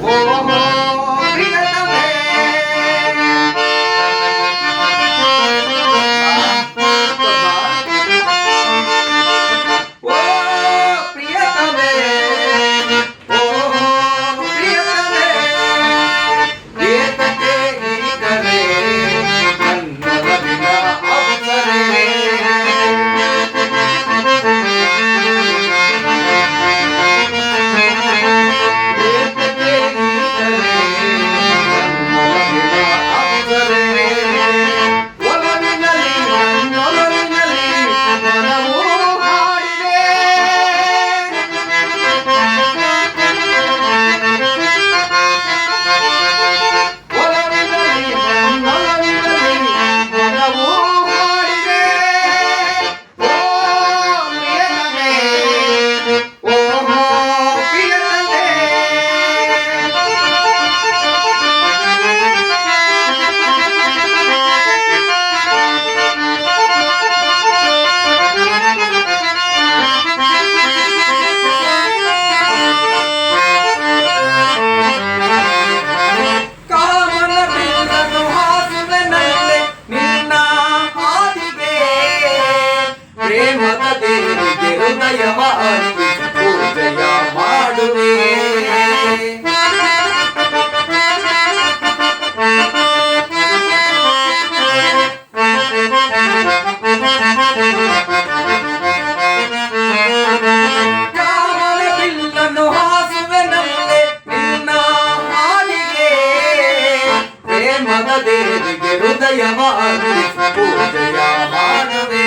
Vou amar. ಪ್ರೇಮದ ದೇವರಿಗೆ ಹೃದಯವ ಅರ್ಪಿ ಪೂಜೆಯ ಮಾಡುವೆ ದೇವಿಗೆ ಹೃದಯವ ಅರ್ಪಿಸಿ ಪೂಜೆಯ ಮಾಡುವೆ